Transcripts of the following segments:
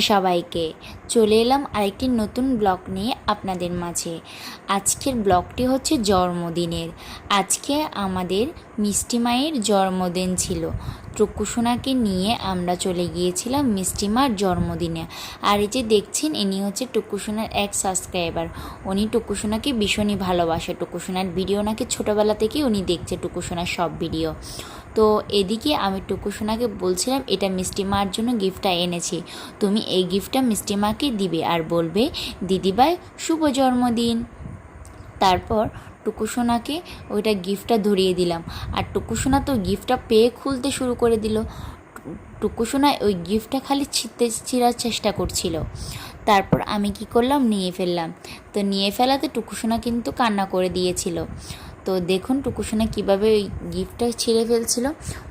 সবাইকে। চলে এলাম আরেকটি নতুন ব্লগ নিয়ে আপনাদের মাঝে। আজকের ব্লগটি হচ্ছে জন্মদিনের। আজকে আমাদের মিষ্টি মায়ের জন্মদিন ছিল। টুকুসোনাকে নিয়ে আমরা চলে গিয়েছিলাম মিষ্টি মার জন্মদিনে। আর এই যে দেখছেন, ইনি হচ্ছে টুকুসোনার এক সাবস্ক্রাইবার। উনি টুকুসোনাকে ভীষণই ভালোবাসে। টুকুসোনার ভিডিও নাকি ছোটোবেলা থেকেই উনি দেখছে, টুকুসোনার সব ভিডিও। তো এদিকে আমি টুকুসোনাকে বলছিলাম, এটা মিষ্টি মার জন্য গিফটটা এনেছি। তুমি এই গিফটটা মিষ্টি মাকে দিবে আর বলবে, দিদিভাই, শুভ জন্মদিন। তারপর টুকুসোনাকে ওইটা গিফটটা ধরিয়ে দিলাম। আর টুকুসোনা তো গিফটটা পেয়ে খুলতে শুরু করে দিল। টুকুসোনা ওই গিফটটা খালি ছিঁড়তে ছিঁড়ার চেষ্টা করছিল। তারপর আমি কি করলাম, নিয়ে ফেললাম। তো নিয়ে ফেলাতে টুকুসোনা কিন্তু কান্না করে দিয়েছিল। তো দেখুন টুকুসোনা কীভাবে ওই গিফটটা ছিঁড়ে ফেলছিল।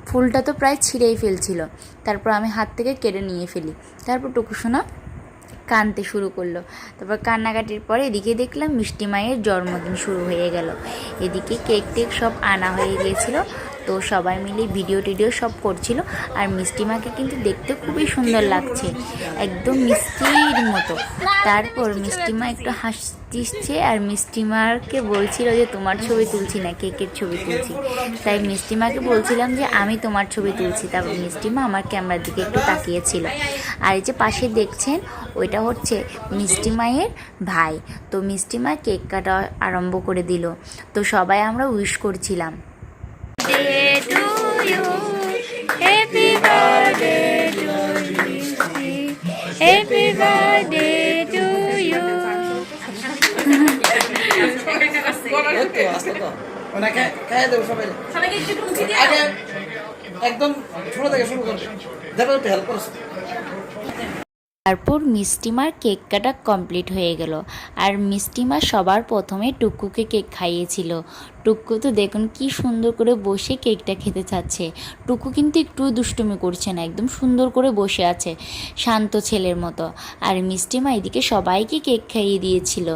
ফুলটা তো প্রায় ছিঁড়েই ফেলছিল। তারপর আমি হাত থেকে কেড়ে নিয়ে ফেলি। তারপর টুকুসোনা কানতে শুরু করল। তারপর কান্নাকাটির পরে এদিকে দেখলাম মিষ্টি মায়ের জন্মদিন শুরু হয়ে গেল। এদিকে কেক টেক সব আনা হয়ে গিয়েছিল। তো সবাই মিলে ভিডিও টিডিও সব করছিল আর মিষ্টি মাকে কিন্তু দেখতে খুবই সুন্দর লাগছে, একদম মিষ্টির মতো। তারপর মিষ্টি মা একটু হাসছে আর মিষ্টি মাকে বলছিল যে, তোমার ছবি তুলছি না কেকের ছবি তুলছি? তাই মিষ্টি মাকে বলছিলাম যে, আমি তোমার ছবি তুলছি। তারপর মিষ্টি মা আমার ক্যামেরার দিকে একটু তাকিয়েছিল। আর এই যে পাশে দেখছেন, ওইটা হচ্ছে মিষ্টি মায়ের ভাই। তো মিষ্টি মা কেক কাটা আরম্ভ করে দিল। তো সবাই আমরা উইশ করছিলাম। Birthday to you. Happy birthday to you. একদম ছোট থেকে শুরু দেবে একটু হেল্প করো তারপর মিষ্টিমার কেক কাটা কমপ্লিট হয়ে গেল। আর মিষ্টিমা সবার প্রথমে টুকুকে কেক খাইয়েছিল। টুকু তো দেখুন কি সুন্দর করে বসে কেকটা খেতে চাচ্ছে। টুকু কিন্তু একটু দুষ্টুমি করছে না, একদম সুন্দর করে বসে আছে, শান্ত ছেলের মতো। আর মিষ্টিমা এদিকে সবাইকে কেক খাইয়ে দিয়েছিল।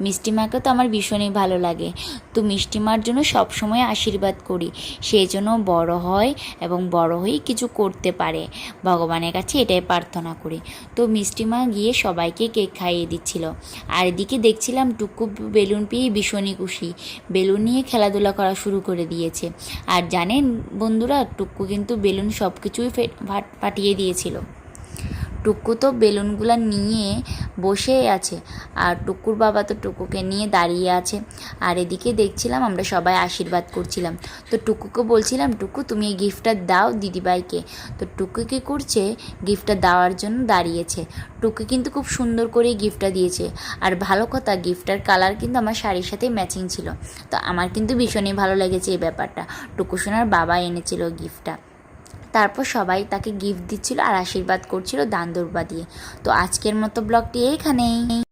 মিষ্টিমাকে তো আমার ভীষণই ভালো লাগে। তো মিষ্টিমার জন্য সবসময় আশীর্বাদ করি সেই জন্য বড় হয় এবং বড় হয়ে কিছু করতে পারে। ভগবানের কাছে এটাই প্রার্থনা করি। তো মিষ্টিমা গিয়ে সবাইকে কেক খাইয়ে দিচ্ছিল। আর এদিকে দেখছিলাম টুকু বেলুন পেয়ে ভীষণই খুশি। বেলুন নিয়ে খেলাধুলা করা শুরু করে দিয়েছে। আর জানেন বন্ধুরা, টুকু কিন্তু বেলুন সব কিছুই ফাটিয়ে দিয়েছিল। টুকু তো বেলুনগুলো নিয়ে বসে আছে, আর টুকুর বাবা তো টুকুকে নিয়ে দাঁড়িয়ে আছে। আর এদিকে দেখছিলাম আমরা সবাই আশীর্বাদ করছিলাম। তো টুকুকে বলছিলাম, টুকু, তুমি এই গিফটটা দাও দিদিভাইকে। তো টুকু কী করছে, গিফটটা দেওয়ার জন্য দাঁড়িয়েছে। টুকু কিন্তু খুব সুন্দর করে গিফটটা দিয়েছে। আর ভালো কথা, গিফটটার কালার কিন্তু আমার শাড়ির সাথে ম্যাচিং ছিল। তো আমার কিন্তু ভীষণই ভালো লেগেছে এই ব্যাপারটা। টুকু সোনার বাবা এনেছিল গিফটটা। তারপর সবাই তাকে গিফট দিচ্ছিল আর আশীর্বাদ করছিল দান দিয়ে। তো আজকের মতো ব্লগটি এইখানেই।